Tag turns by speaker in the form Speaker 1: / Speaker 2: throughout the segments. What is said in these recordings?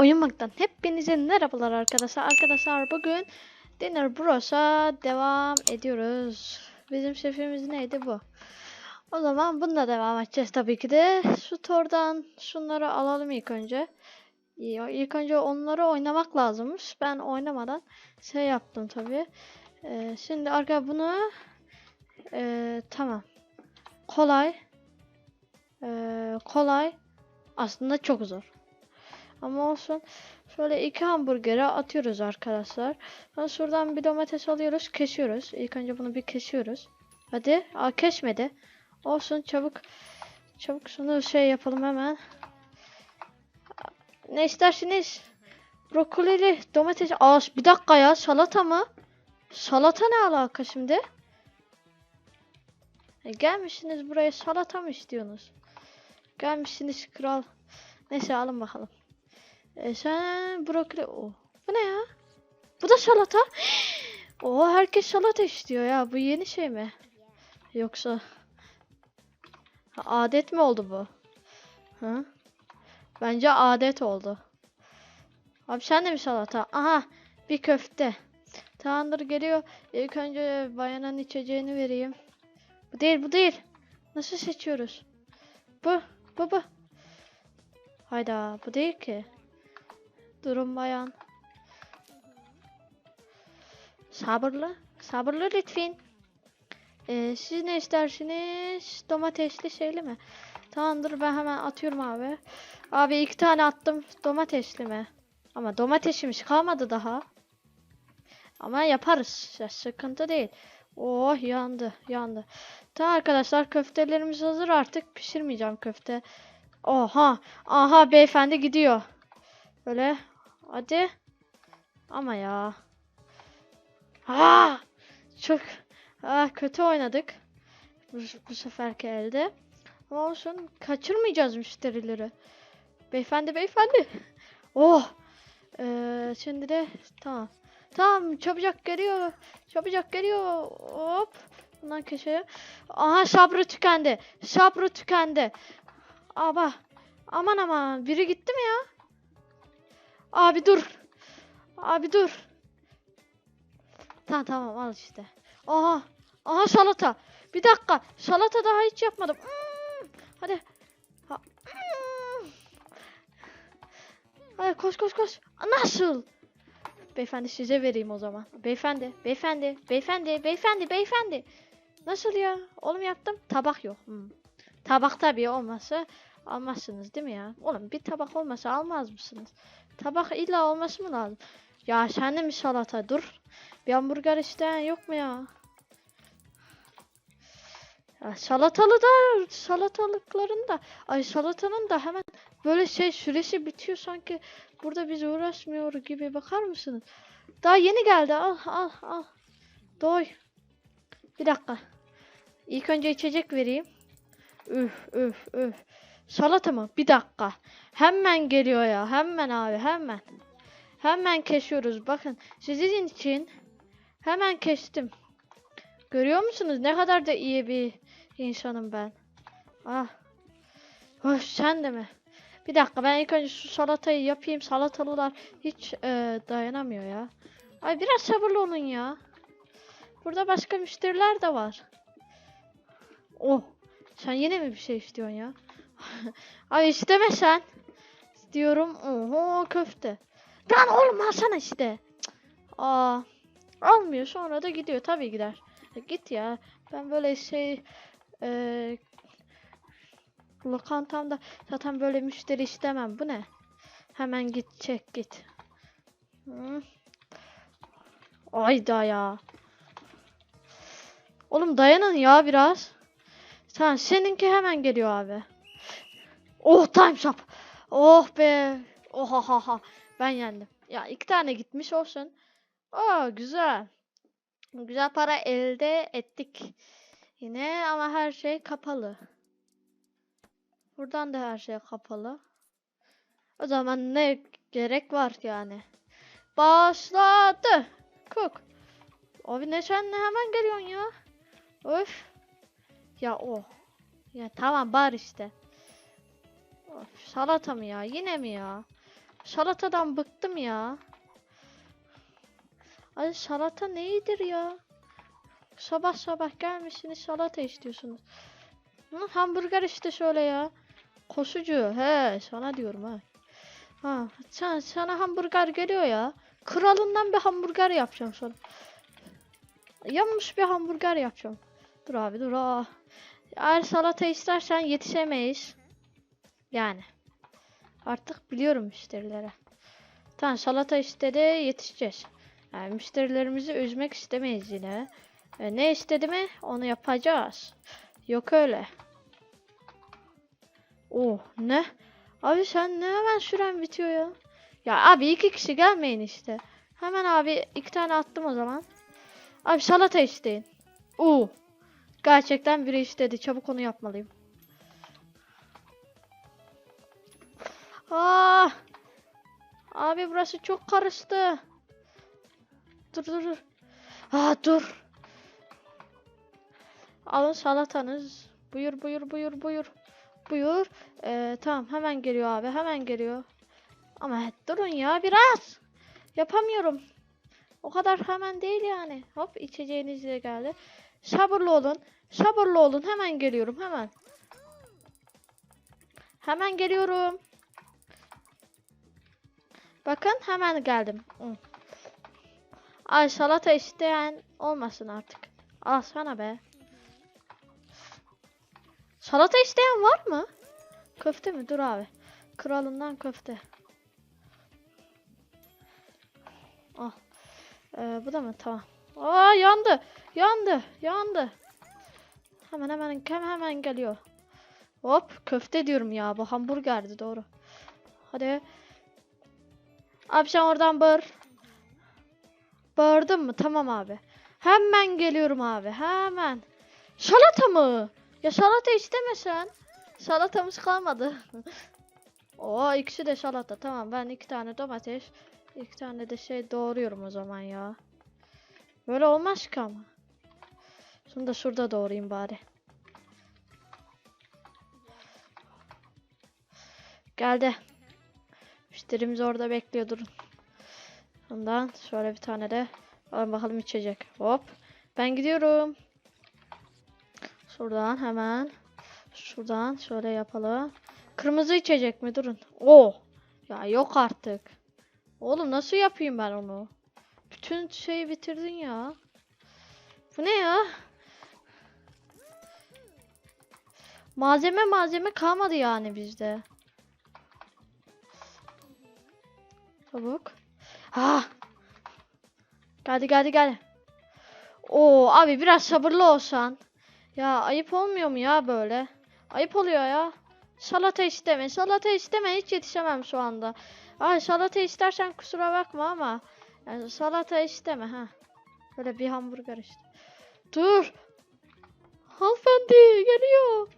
Speaker 1: Oyunmaktan hepinize merhabalar arkadaşlar. Arkadaşlar bugün Dinner Bros'a devam ediyoruz. Bizim şefimiz neydi bu? O zaman bununla devam edeceğiz tabii ki de. Store'dan şunları alalım ilk önce. İlk önce onları oynamak lazımmış. Ben oynamadan şey yaptım tabii. Ee, şimdi arka bunu ee, tamam. Kolay. Ee, kolay. Aslında çok zor. Ama olsun. Şöyle iki hamburgeri atıyoruz arkadaşlar. Sonra şuradan bir domates alıyoruz. Kesiyoruz. İlk önce bunu bir kesiyoruz. Hadi. Aa kesmedi. Olsun çabuk. Çabuk şunu şey yapalım hemen. Ne istersiniz? Brokolili, domates. Aa bir dakika ya. Salata mı? Salata ne alaka şimdi? E, gelmişsiniz buraya salata mı istiyorsunuz? Gelmişsiniz kral. Neyse alın bakalım. E sen brokoli... Oh. Bu ne ya? Bu da salata. Oo herkes salata istiyor ya. Bu yeni şey mi? Yoksa... Adet mi oldu bu? Ha? Bence adet oldu. Abi sen de mi salata? Aha bir köfte. Tamamdır geliyor. İlk önce bayanın içeceğini vereyim. Bu değil bu değil. Nasıl seçiyoruz? Bu bu bu. Hayda bu değil ki. Durun bayan. Sabırlı. Sabırlı lütfen. Ee, siz ne istersiniz? Domatesli şeyli mi? Tamamdır ben hemen atıyorum abi. Abi iki tane attım. Domatesli mi? Ama domatesimiz kalmadı daha. Ama yaparız. Ya, sıkıntı değil. Oh yandı yandı. Tamam arkadaşlar köftelerimiz hazır artık. Pişirmeyeceğim köfte. Oha. Aha beyefendi gidiyor. Böyle. Hadi. Ama ya. Ha! Çok ah, kötü oynadık. Bu, bu seferki elde. Ama olsun. Kaçırmayacağız müşterileri. Beyefendi beyefendi. Oh. Ee, şimdi de tamam. Tamam çabucak geliyor. Çabucak geliyor. Hop. Bundan köşeye. Aha sabrı tükendi. Sabrı tükendi. Aba. Aman aman. Biri gitti mi ya? Abi dur. Abi dur. Tamam tamam al işte. Aha. Aha salata. Bir dakika. Salata daha hiç yapmadım. Hmm. Hadi. Ha. Hmm. Hadi koş koş koş. Nasıl? Beyefendi size vereyim o zaman. Beyefendi, beyefendi, beyefendi, beyefendi, beyefendi. Nasıl ya? Oğlum yaptım. Tabak yok. Hmm. Tabak tabii olmasa almazsınız değil mi ya? Oğlum bir tabak olmasa almaz mısınız? Tabak illa olması mı lazım? Ya sen de mi salata? Dur. Bir hamburger isteyen yok mu ya? Ya salatalı da salatalıkların da ay salatanın da hemen böyle şey süresi bitiyor sanki burada biz uğraşmıyor gibi bakar mısınız? Daha yeni geldi al al al. Doy. Bir dakika. İlk önce içecek vereyim. Üf üf üf. Salata mı? Bir dakika. Hemen geliyor ya. Hemen abi hemen. Hemen kesiyoruz. Bakın sizin için hemen kestim. Görüyor musunuz? Ne kadar da iyi bir insanım ben. Ah. Hoş sen de mi? Bir dakika ben ilk önce şu salatayı yapayım. Salatalılar hiç e, dayanamıyor ya. Ay biraz sabırlı olun ya. Burada başka müşteriler de var. Oh. Sen yine mi bir şey istiyorsun ya? Ay isteme sen. Diyorum. Oho köfte. Lan oğlum alsana işte. Aa. Almıyor sonra da gidiyor. Tabii gider. E, git ya. Ben böyle şey e, lokantamda zaten böyle müşteri istemem. Bu ne? Hemen git çek git. Hı. Ayda ya. Oğlum dayanın ya biraz. Tamam seninki hemen geliyor abi. Oh time shop. Oh be. Oha ha ha. Ben yendim. Ya iki tane gitmiş olsun. Aa güzel. Güzel para elde ettik. Yine ama her şey kapalı. Buradan da her şey kapalı. O zaman ne gerek var yani? Başladı. Cook. Abi ne sen ne hemen geliyorsun ya? Öf. Ya o. Ya tamam bar işte. Salata mı ya? Yine mi ya? Salatadan bıktım ya. Ay salata neyidir ya? Sabah sabah gelmişsiniz salata istiyorsunuz. Hı, hamburger işte şöyle ya. Koşucu. He sana diyorum ha. Ha sen, sana hamburger geliyor ya. Kralından bir hamburger yapacağım sana. Yanmış bir hamburger yapacağım. Dur abi dur. Aa. Eğer salata istersen yetişemeyiz. Yani. Artık biliyorum müşterilere. Tamam salata istedi yetişeceğiz. Yani müşterilerimizi üzmek istemeyiz yine. E, ne istedi mi onu yapacağız. Yok öyle. Oh ne? Abi sen ne hemen süren bitiyor ya. Ya abi iki kişi gelmeyin işte. Hemen abi iki tane attım o zaman. Abi salata isteyin. Oo. Gerçekten biri istedi. Çabuk onu yapmalıyım. Ah. Abi burası çok karıştı. Dur dur dur. Ah dur. Alın salatanız. Buyur buyur buyur buyur. Buyur. Ee, tamam hemen geliyor abi hemen geliyor. Ama durun ya biraz. Yapamıyorum. O kadar hemen değil yani. Hop içeceğiniz de geldi. Sabırlı olun. Sabırlı olun. Hemen geliyorum hemen. Hemen geliyorum. Bakın hemen geldim. Ay salata isteyen olmasın artık. Al sana be. Salata isteyen var mı? Köfte mi? Dur abi. Kralından köfte. Al. Ee, bu da mı? Tamam. Aa yandı. Yandı. Yandı. Hemen hemen hemen geliyor. Hop köfte diyorum ya. Bu hamburgerdi doğru. Hadi. Abi sen oradan bağır. Bağırdın mı? Tamam abi. Hemen geliyorum abi. Hemen. Salata mı? Ya salata istemesen. Salatamız kalmadı. Oo ikisi de salata. Tamam ben iki tane domates. iki tane de şey doğruyorum o zaman ya. Böyle olmaz ki ama. Şunu da şurada doğrayayım bari. Geldi. Müşterimiz orada bekliyor durun. Ondan şöyle bir tane de alın bakalım içecek. Hop. Ben gidiyorum. Şuradan hemen. Şuradan şöyle yapalım. Kırmızı içecek mi? Durun. Oo. Ya yok artık. Oğlum nasıl yapayım ben onu? Bütün şeyi bitirdin ya. Bu ne ya? Malzeme malzeme kalmadı yani bizde. Çabuk. Ha. Geldi geldi geldi. Oo abi biraz sabırlı olsan. Ya ayıp olmuyor mu ya böyle? Ayıp oluyor ya. Salata isteme. Salata isteme. Hiç yetişemem şu anda. Ay salata istersen kusura bakma ama. Yani salata isteme ha. Böyle bir hamburger işte. Dur. Hanımefendi geliyor.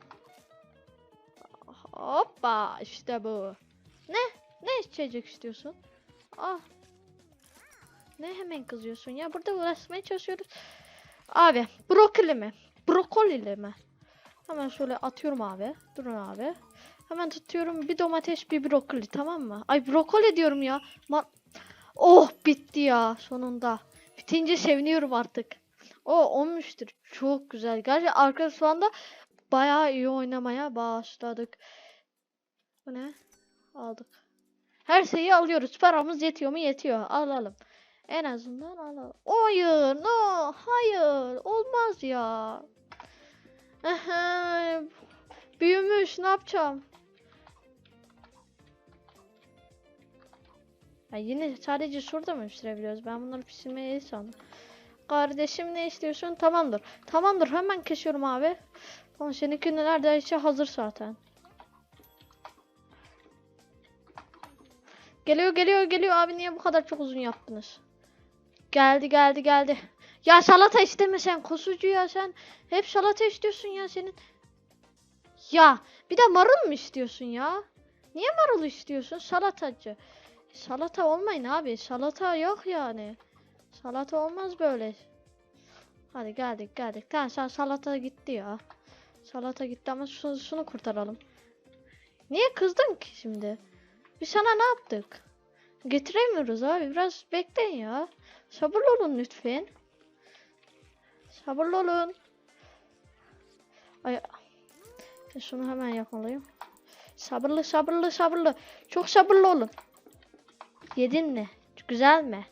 Speaker 1: Hoppa işte bu. Ne? Ne içecek istiyorsun? Ah. Ne hemen kızıyorsun ya? Burada uğraşmaya çalışıyoruz. Abi brokoli mi? Brokoli mi? Hemen şöyle atıyorum abi. Durun abi. Hemen tutuyorum bir domates bir brokoli tamam mı? Ay brokoli diyorum ya. Ma oh bitti ya sonunda. Bitince seviniyorum artık. O olmuştur. Çok güzel. Gerçi arka şu anda bayağı iyi oynamaya başladık. Bu ne? Aldık. Her şeyi alıyoruz. Paramız yetiyor mu? Yetiyor. Alalım. En azından alalım. Hayır, no, hayır. Olmaz ya. Büyümüş, ne yapacağım? Ya yine sadece şurada mı pişirebiliyoruz? Ben bunları pişirmeyi sandım. Kardeşim ne istiyorsun? Tamamdır. Tamamdır. Hemen kesiyorum abi. Tamam seninki neredeyse hazır zaten. Geliyor geliyor geliyor abi niye bu kadar çok uzun yaptınız? Geldi geldi geldi. Ya salata isteme sen kosucu ya sen. Hep salata istiyorsun ya senin. Ya bir de marul mu istiyorsun ya? Niye marul istiyorsun salatacı? Salata olmayın abi. Salata yok yani. Salata olmaz böyle. Hadi geldik geldik. Tamam sen salata gitti ya. Salata gitti ama şunu, şunu kurtaralım. Niye kızdın ki şimdi? Biz sana ne yaptık? Getiremiyoruz abi. Biraz bekleyin ya. Sabırlı olun lütfen. Sabırlı olun. Ay. Şunu hemen yapmalıyım. Sabırlı sabırlı sabırlı. Çok sabırlı olun. Yedin mi? Güzel mi?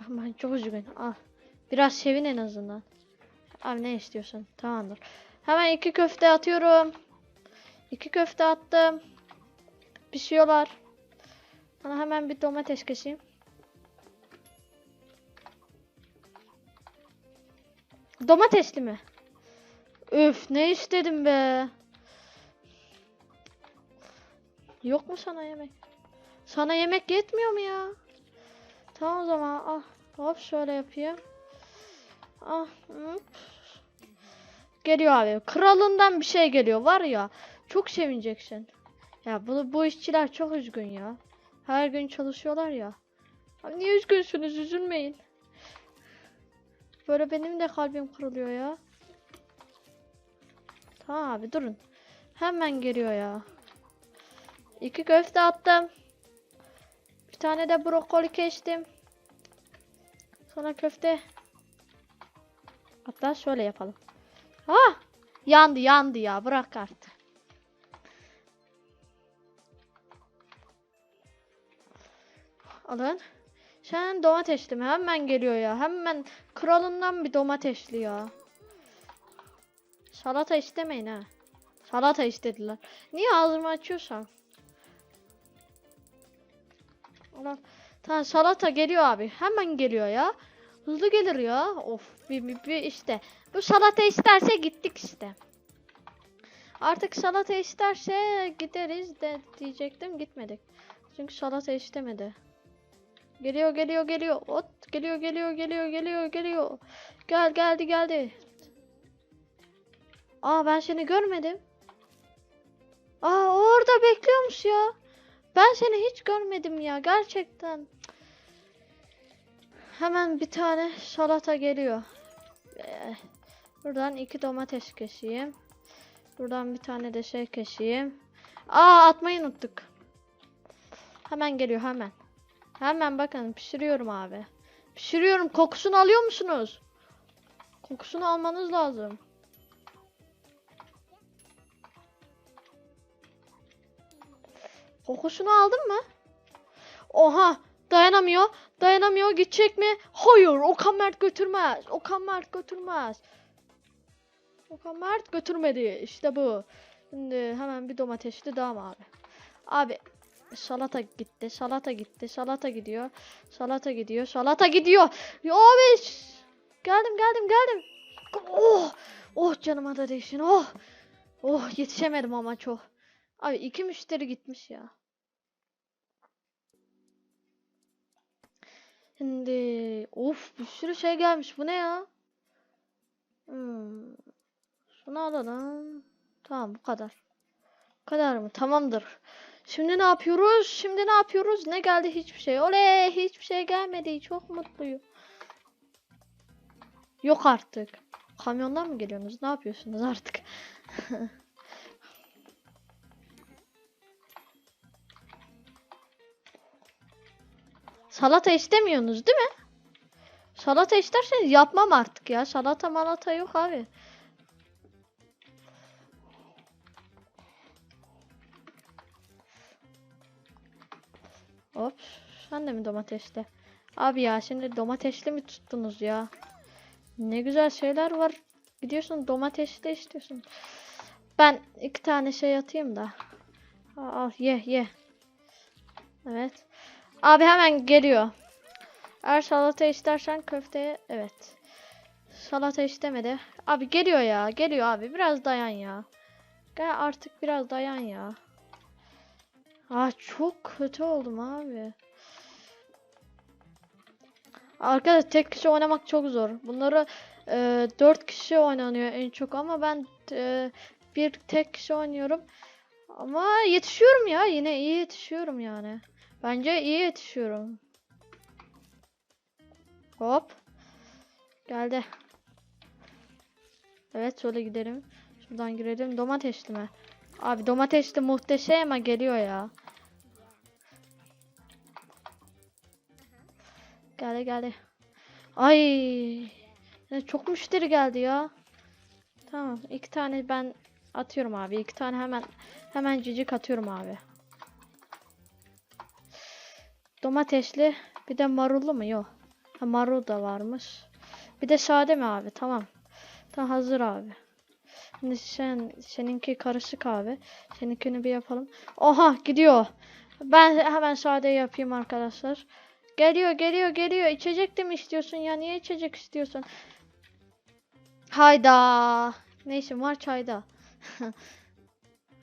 Speaker 1: Bak ben çok üzgünüm. Al. Biraz sevin en azından. Abi ne istiyorsun? Tamamdır. Hemen iki köfte atıyorum. İki köfte attım. Pişiyorlar. Bana hemen bir domates keseyim. Domatesli mi? Üf ne istedim be. Yok mu sana yemek? Sana yemek yetmiyor mu ya? Tamam o zaman ah hop şöyle yapayım. Ah hop. Geliyor abi. Kralından bir şey geliyor var ya. Çok sevineceksin. Ya bu, bu işçiler çok üzgün ya. Her gün çalışıyorlar ya. Abi niye üzgünsünüz? Üzülmeyin. Böyle benim de kalbim kırılıyor ya. Tamam abi durun. Hemen geliyor ya. İki köfte attım. Bir tane de brokoli kestim. Sonra köfte. Hatta şöyle yapalım. Ah! Yandı yandı ya. Bırak artık. Alın. Sen domatesli mi? Hemen geliyor ya. Hemen kralından bir domatesli ya. Salata istemeyin ha. Salata istediler. Niye ağzımı açıyorsam? Ulan. Tamam salata geliyor abi. Hemen geliyor ya. Hızlı gelir ya. Of bir, bir, bir işte. Bu salata isterse gittik işte. Artık salata isterse gideriz de diyecektim gitmedik. Çünkü salata istemedi. Geliyor geliyor geliyor. Ot geliyor geliyor geliyor geliyor geliyor. Gel geldi geldi. Aa ben seni görmedim. Aa orada bekliyormuş ya. Ben seni hiç görmedim ya gerçekten. Hemen bir tane salata geliyor. Ee, Buradan iki domates keseyim. Buradan bir tane de şey keseyim. Aa atmayı unuttuk. Hemen geliyor hemen. Hemen bakın pişiriyorum abi. Pişiriyorum. Kokusunu alıyor musunuz? Kokusunu almanız lazım. Kokusunu aldın mı? Oha dayanamıyor. Dayanamıyor gidecek mi? Hayır Okan Mert götürmez. Okan Mert götürmez. Okan Mert götürmedi. İşte bu. Şimdi hemen bir domatesli daha mı abi? Abi salata gitti. Salata gitti. Salata gidiyor. Salata gidiyor. Salata gidiyor. Abi geldim geldim geldim. Oh! Oh canıma da değsin. Oh! Oh yetişemedim ama çok. Abi iki müşteri gitmiş ya. Şimdi of bir sürü şey gelmiş. Bu ne ya? Hmm. Şunu alalım. Tamam bu kadar. Bu kadar mı? Tamamdır. Şimdi ne yapıyoruz? Şimdi ne yapıyoruz? Ne geldi? Hiçbir şey. Oley! Hiçbir şey gelmedi. Çok mutluyum. Yok artık. Kamyondan mı geliyorsunuz? Ne yapıyorsunuz artık? Salata istemiyorsunuz değil mi? Salata isterseniz yapmam artık ya. Salata malata yok abi. Hop. Sen de mi domatesli? Abi ya şimdi domatesli mi tuttunuz ya? Ne güzel şeyler var. Gidiyorsun domatesli istiyorsun. Ben iki tane şey atayım da. Al, ye ye. Evet. Abi hemen geliyor. Eğer salata istersen köfteye evet. Salata istemedi. Abi geliyor ya. Geliyor abi. Biraz dayan ya. Gel artık biraz dayan ya. Ah çok kötü oldum abi. Arkadaş tek kişi oynamak çok zor. Bunları e, 4 kişi oynanıyor en çok ama ben e, bir tek kişi oynuyorum. Ama yetişiyorum ya. Yine iyi yetişiyorum yani. Bence iyi yetişiyorum. Hop. Geldi. Evet şöyle gidelim. Şuradan girelim. Domatesli mi? Abi domatesli muhteşem ama geliyor ya. Geldi geldi. Ay. Çok müşteri geldi ya. Tamam. iki tane ben atıyorum abi. iki tane hemen hemen cicik atıyorum abi. Domatesli. Bir de marullu mu? Yok. Marul da varmış. Bir de sade mi abi? Tamam. Tamam hazır abi. Şimdi sen seninki karışık abi. Seninkini bir yapalım. Oha gidiyor. Ben hemen sade yapayım arkadaşlar. Geliyor geliyor geliyor. İçecek de mi istiyorsun ya? Niye içecek istiyorsun? Hayda. Neyse var çayda.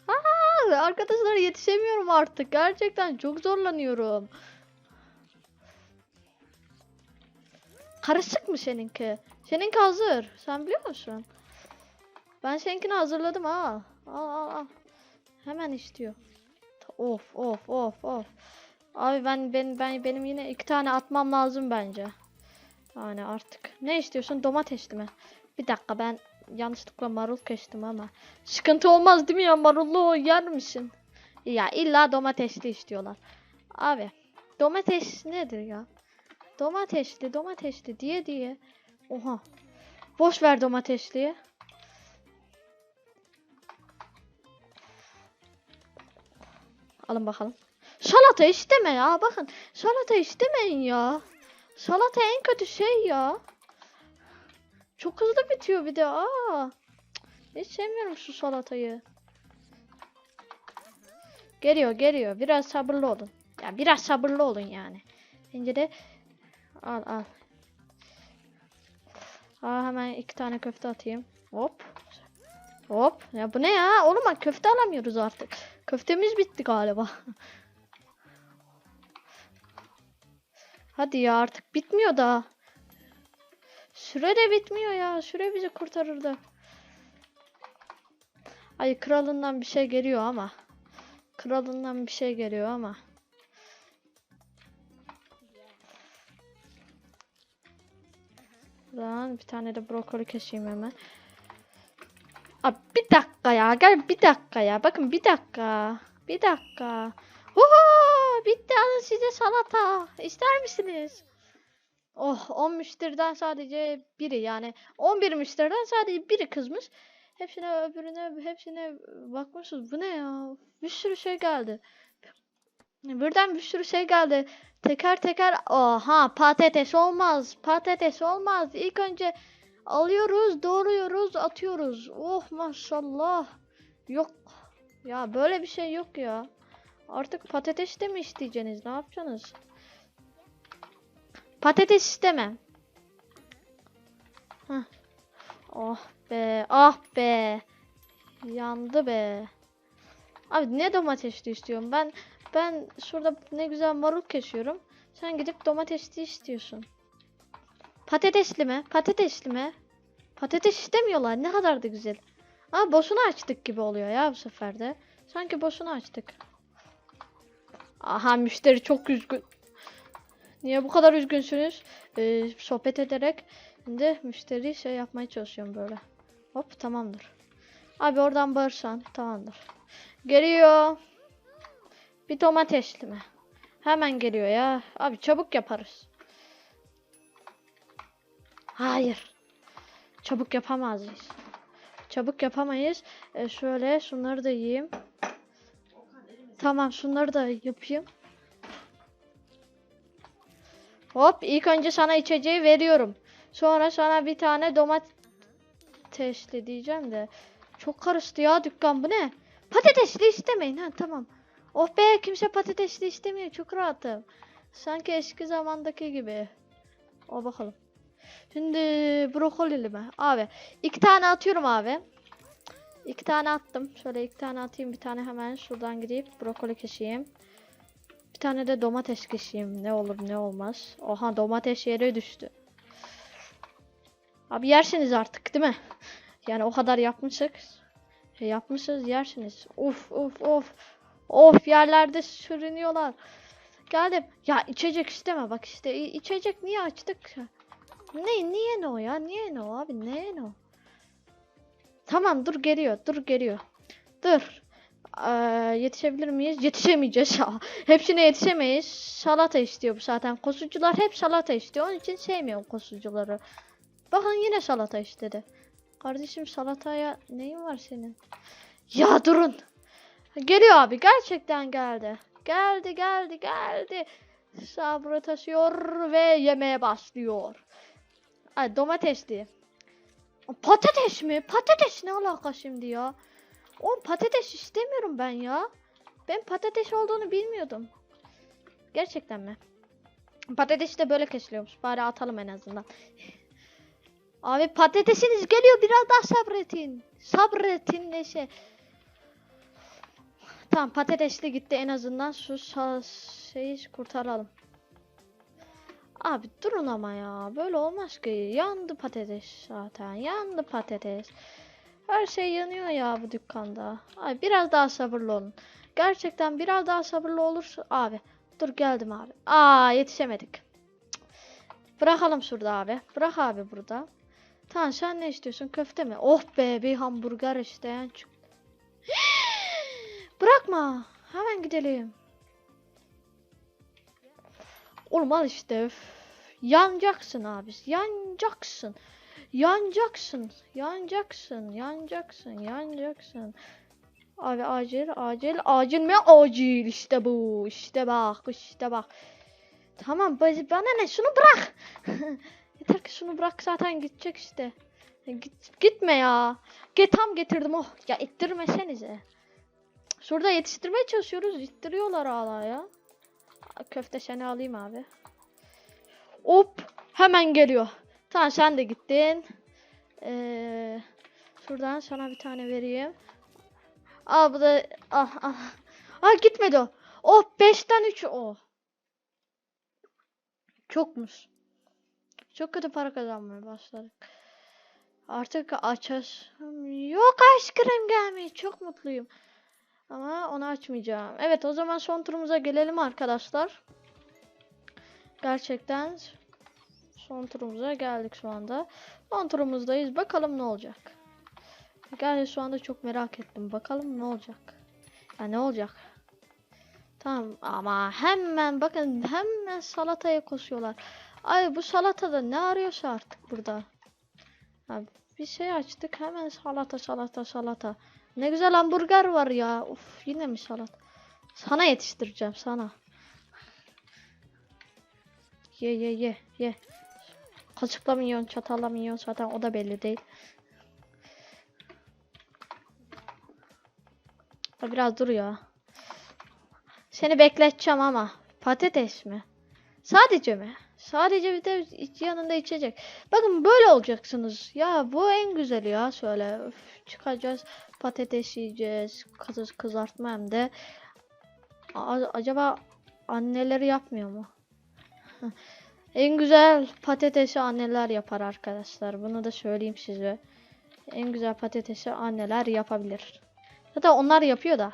Speaker 1: Aa, arkadaşlar yetişemiyorum artık. Gerçekten çok zorlanıyorum. Karışık mı seninki? Seninki hazır. Sen biliyor musun? Ben seninkini hazırladım ha. Al al al. Hemen istiyor. Of of of of. Abi ben ben ben benim yine iki tane atmam lazım bence. Yani artık. Ne istiyorsun? Domatesli mi? Bir dakika ben yanlışlıkla marul kestim ama. Sıkıntı olmaz değil mi ya? Marullu yer misin? Ya illa domatesli istiyorlar. Abi domates nedir ya? Domatesli domatesli diye diye. Oha. Boş ver domatesliyi. Alın bakalım. Salata isteme ya. Bakın salata istemeyin ya. Salata en kötü şey ya. Çok hızlı bitiyor bir de. Aa. Hiç sevmiyorum şu salatayı. Geliyor geliyor. Biraz sabırlı olun. Ya biraz sabırlı olun yani. Bence de al al. Aa, hemen iki tane köfte atayım. Hop. Hop. Ya bu ne ya? Oğlum köfte alamıyoruz artık. Köftemiz bitti galiba. Hadi ya artık bitmiyor da. Süre de bitmiyor ya. Süre bizi kurtarırdı. Ay kralından bir şey geliyor ama. Kralından bir şey geliyor ama. Lan bir tane de brokoli keseyim hemen. Abi bir dakika ya. Gel bir dakika ya. Bakın bir dakika. Bir dakika. Oho! Bitti size salata. İster misiniz? Oh 10 müşteriden sadece biri yani 11 müşteriden sadece biri kızmış. Hepsine öbürüne hepsine bakmışız. Bu ne ya? Bir sürü şey geldi. Birden bir sürü şey geldi. Teker teker oha patates olmaz. Patates olmaz. İlk önce alıyoruz, doğruyoruz, atıyoruz. Oh maşallah. Yok. Ya böyle bir şey yok ya. Artık patates de mi isteyeceksiniz? Ne yapacaksınız? Patates istemem. Hah. Oh be, ah be. Yandı be. Abi ne domatesli istiyorum? Ben ben şurada ne güzel marul kesiyorum. Sen gidip domatesli istiyorsun. Patatesli mi? Patatesli mi? Patates istemiyorlar. Ne kadar da güzel. Ama boşuna açtık gibi oluyor ya bu sefer de. Sanki boşuna açtık. Aha müşteri çok üzgün. Niye bu kadar üzgünsünüz? Ee, sohbet ederek şimdi müşteri şey yapmaya çalışıyorum böyle. Hop tamamdır. Abi oradan bağırsan tamamdır. Geliyor. Bir domatesli mi? Hemen geliyor ya. Abi çabuk yaparız. Hayır. Çabuk yapamazız. Çabuk yapamayız. Ee, şöyle şunları da yiyeyim. Tamam şunları da yapayım. Hop ilk önce sana içeceği veriyorum. Sonra sana bir tane domatesli diyeceğim de. Çok karıştı ya dükkan bu ne? Patatesli istemeyin ha tamam. Oh be kimse patatesli istemiyor çok rahatım. Sanki eski zamandaki gibi. O bakalım. Şimdi brokolili mi? Abi iki tane atıyorum abi. İki tane attım. Şöyle iki tane atayım. Bir tane hemen şuradan gidip brokoli keseyim. Bir tane de domates keseyim. Ne olur ne olmaz. Oha domates yere düştü. Abi yersiniz artık değil mi? Yani o kadar yapmışız. E, yapmışız yersiniz. Of of of. Of yerlerde sürünüyorlar. Geldim. Ya içecek isteme bak işte içecek niye açtık? Ne niye ne o ya? Niye ne o abi? Ne ne o? Tamam dur geliyor. Dur geliyor. Dur. Ee, yetişebilir miyiz? Yetişemeyeceğiz. Hepsine yetişemeyiz. Salata istiyor bu zaten. Kosucular hep salata istiyor. Onun için sevmiyorum kosucuları. Bakın yine salata istedi. Kardeşim salataya neyin var senin? Ya durun. Geliyor abi. Gerçekten geldi. Geldi geldi geldi. Sabrı taşıyor ve yemeye başlıyor. Ay domatesli. Patates mi? Patates ne alaka şimdi ya? Oğlum patates istemiyorum ben ya. Ben patates olduğunu bilmiyordum. Gerçekten mi? Patates de böyle kesiliyormuş. Bari atalım en azından. Abi patatesiniz geliyor biraz daha sabretin. Sabretin neşe. Tamam patatesli gitti en azından şu şeyi kurtaralım. Abi durun ama ya. Böyle olmaz ki. Yandı patates zaten. Yandı patates. Her şey yanıyor ya bu dükkanda. Abi biraz daha sabırlı olun. Gerçekten biraz daha sabırlı olursa abi. Dur geldim abi. Aa yetişemedik. Bırakalım şurada abi. Bırak abi burada. Tamam sen ne istiyorsun? Köfte mi? Oh be bir hamburger çık. Bırakma. Hemen gidelim. Oğlum al işte. Öf. Yanacaksın abi. Yanacaksın. Yanacaksın. Yanacaksın. Yanacaksın. Yanacaksın. Abi acil acil acil mi acil işte bu işte bak işte bak tamam ba- bana ne şunu bırak yeter ki şunu bırak zaten gidecek işte Git, gitme ya Get tam getirdim oh ya ittirmesenize şurada yetiştirmeye çalışıyoruz ittiriyorlar hala ya köfte seni alayım abi hop hemen geliyor tamam sen de gittin ee, şuradan sana bir tane vereyim Aa bu da ah ah. Ah gitmedi o. Oh 5'ten 3 o. Çokmuş. Çok kötü para kazanmaya başladık. Artık açız. Yok aşkım gelmeyi. Çok mutluyum. Ama onu açmayacağım. Evet o zaman son turumuza gelelim arkadaşlar. Gerçekten son turumuza geldik şu anda. Son turumuzdayız. Bakalım ne olacak. Gerçi şu anda çok merak ettim. Bakalım ne olacak. Ya ne olacak? Tamam ama hemen bakın hemen salataya koşuyorlar. Ay bu salatada ne arıyorsa artık burada. Ha, bir şey açtık hemen salata salata salata. Ne güzel hamburger var ya. Uf yine mi salat? Sana yetiştireceğim sana. Ye ye ye ye. Kaşıkla mı yiyorsun çatalla mı yiyorsun zaten o da belli değil. Biraz dur ya. Seni bekleteceğim ama. Patates mi? Sadece mi? Sadece bir de yanında içecek. Bakın böyle olacaksınız. Ya bu en güzeli ya şöyle. Üf, çıkacağız. Patates yiyeceğiz. Kız, kızartma hem de. A- acaba anneleri yapmıyor mu? en güzel patatesi anneler yapar arkadaşlar. Bunu da söyleyeyim size. En güzel patatesi anneler yapabilir. Zaten onlar yapıyor da.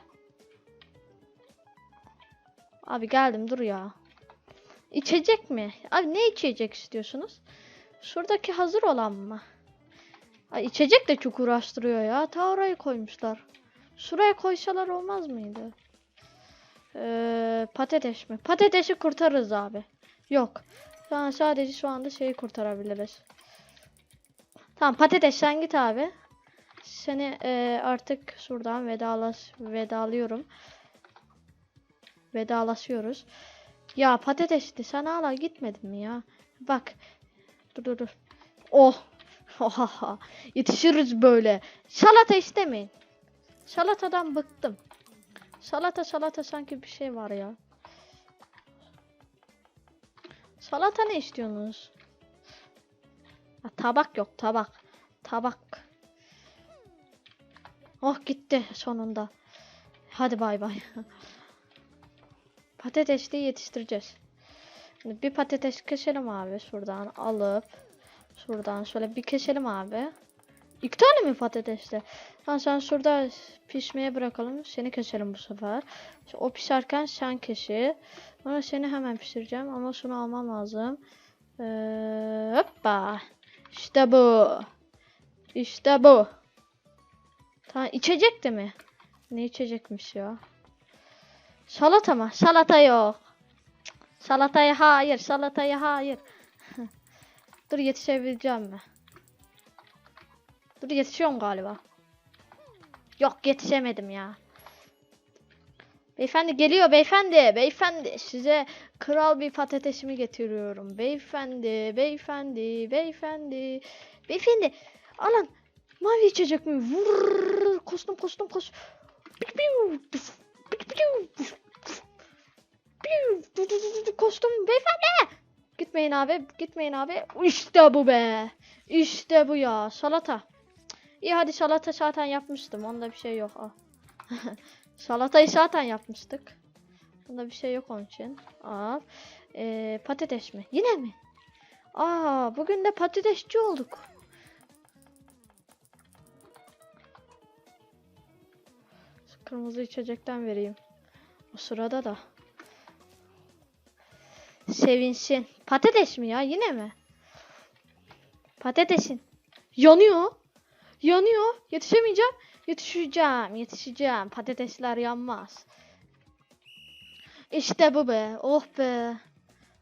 Speaker 1: Abi geldim dur ya. İçecek mi? Abi ne içecek istiyorsunuz? Şuradaki hazır olan mı? Ay içecek de çok uğraştırıyor ya. Ta orayı koymuşlar. Şuraya koysalar olmaz mıydı? Ee, patates mi? Patatesi kurtarırız abi. Yok. Şu an sadece şu anda şeyi kurtarabiliriz. Tamam patates sen git abi. Seni eee, artık şuradan vedalaş vedalıyorum. Vedalaşıyoruz. Ya patatesli sen hala gitmedin mi ya? Bak. Dur dur dur. Oh. Ohaha. Yetişiriz böyle. Salata istemeyin. Salatadan bıktım. Salata salata sanki bir şey var ya. Salata ne istiyorsunuz? Ha, tabak yok tabak. Tabak. Oh gitti sonunda. Hadi bay bay. Patatesli yetiştireceğiz. Bir patates keselim abi şuradan alıp şuradan şöyle bir keselim abi. İki tane mi patatesli? Tamam sen şurada pişmeye bırakalım. Seni keselim bu sefer. İşte O pişerken sen kesi. Sonra seni hemen pişireceğim ama şunu almam lazım. Ee, hoppa. İşte bu. İşte bu. Tamam içecek de mi? Ne içecekmiş ya? Salata mı? Salata yok. Salataya hayır. Salataya hayır. Dur yetişebileceğim mi? Dur yetişiyorum galiba. Yok yetişemedim ya. Beyefendi geliyor beyefendi. Beyefendi size kral bir patatesimi getiriyorum. Beyefendi, beyefendi, beyefendi. Beyefendi alın mavi içecek mi? Vurr, kostum kostum du, Kostum beyefendi. Gitmeyin abi, gitmeyin abi. İşte bu be. İşte bu ya. Salata. İyi hadi salata zaten yapmıştım. Onda bir şey yok. Al. Salatayı zaten yapmıştık. Onda bir şey yok onun için. Al. Ee, patates mi? Yine mi? Aa, bugün de patatesçi olduk. Kırmızı içecekten vereyim. O sırada da. Sevinsin. Patates mi ya? Yine mi? Patatesin. Yanıyor. Yanıyor. Yetişemeyeceğim. Yetişeceğim. Yetişeceğim. Patatesler yanmaz. İşte bu be. Oh be.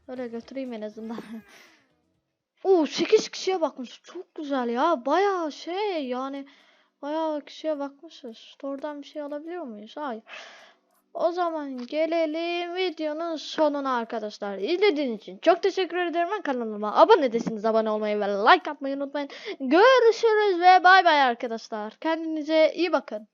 Speaker 1: Öyle götüreyim en azından. Oo 8 kişiye bakmış. Çok güzel ya. Bayağı şey yani bayağı kişiye bakmışız. Store'dan bir şey alabiliyor muyuz? Hayır. O zaman gelelim videonun sonuna arkadaşlar. İzlediğiniz için çok teşekkür ederim. Kanalıma abone değilseniz abone olmayı ve like atmayı unutmayın. Görüşürüz ve bay bay arkadaşlar. Kendinize iyi bakın.